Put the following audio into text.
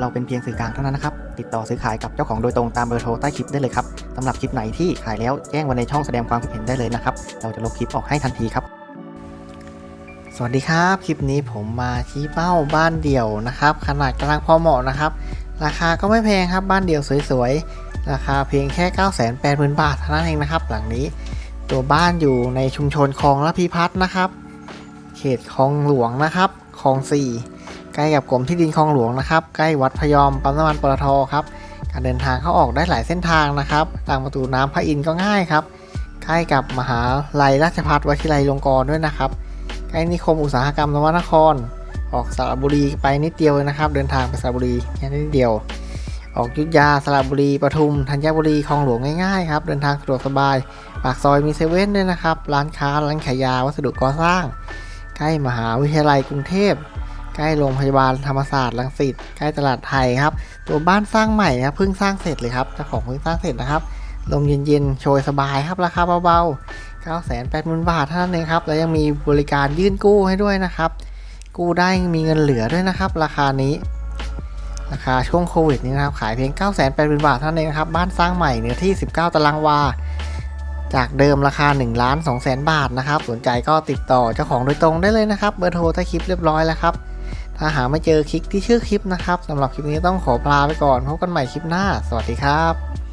เราเป็นเพียงสื่อกลางเท่านั้นนะครับ ติดต่อซื้อขายกับเจ้าของโดยตรงตามเบอร์โทรใต้คลิปได้เลยครับสำหรับคลิปไหนที่ขายแล้วแจ้งไว้ในช่องแสดงความคิดเห็นได้เลยนะครับ เราจะลบคลิปออกให้ทันทีครับ สวัสดีครับ คลิปนี้ผมมาชี้เป้าบ้านเดี่ยวนะครับ ขนาดกำลังพอเหมาะนะครับ ราคาก็ไม่แพงครับบ้านเดี่ยวสวยๆ ราคาเพียงแค่ 9 8 0 0 0 0 บาทเท่านั้นเองนะครับ หลังนี้ตัวบ้านอยู่ในชุมชนคลองละพิพัฒน์นะครับ เขตคลองหลวงนะครับคลอง4 ใกล้กับกรมที่ดินคลองหลวงนะครับ ใกล้วัดพยอมปั๊มน้ำมันปตทครับ การเดินทางเข้าออกได้หลายเส้นทางนะครับทางประตูน้ำพระอินทร์ก็ง่ายครับ ใกล้กับมหาลัยราชภัฏวชิรัยลงกรณ์ด้วยนะครับ ใกล้นิคมอุตสาหกรรมนวนคร ออกสระบุรีไปนิดเดียวนะครับ เดินทางไปสระบุรีแค่นิดเดียว ออกยุทธยาสระบุรีปทุมธัญบุรีคลองหลวงง่ายๆครับ เดินทางสะดวกสบาย ปากซอยมีเซเว่นด้วยนะครับ ร้านค้าร้านขายยาวัสดุก่อสร้าง ใกล้มหาวิทยาลัยกรุงเทพ ใกล้โรงพยาบาลธรรมศาสตร์รังสิตใกล้ตลาดไทยครับ ตัวบ้านสร้างใหม่นะครับเพิ่งสร้างเสร็จเลยครับเจ้าของเพิ่งสร้างเสร็จนะครับลมเย็นๆโชยสบายครับราคาเบาๆ9 8 0 0 0บาทเท่านั้นเองครับ แล้วยังมีบริการยื่นกู้ให้ด้วยนะครับ กู้ได้มีเงินเหลือด้วยนะครับ ราคานี้ ราคาช่วงโควิดนี้นะครับ ขายเพียง 9 8 0 0 0 0บาทเท่านั้นเองครับ บ้านสร้างใหม่เนื้อที่ 19 ตารางวา จากเดิมราคา1ล้าน2แสนบาทนะครับ สนใจก็ติดต่อเจ้าของโดยตรงได้เลยนะครับ เบอร์โทรใต้คลิปเรียบร้อยแล้วครับ ถ้าหาไม่เจอคลิกที่ชื่อคลิปนะครับสำหรับคลิปนี้ต้องขอลาไปก่อนพบกันใหม่คลิปหน้า สวัสดีครับ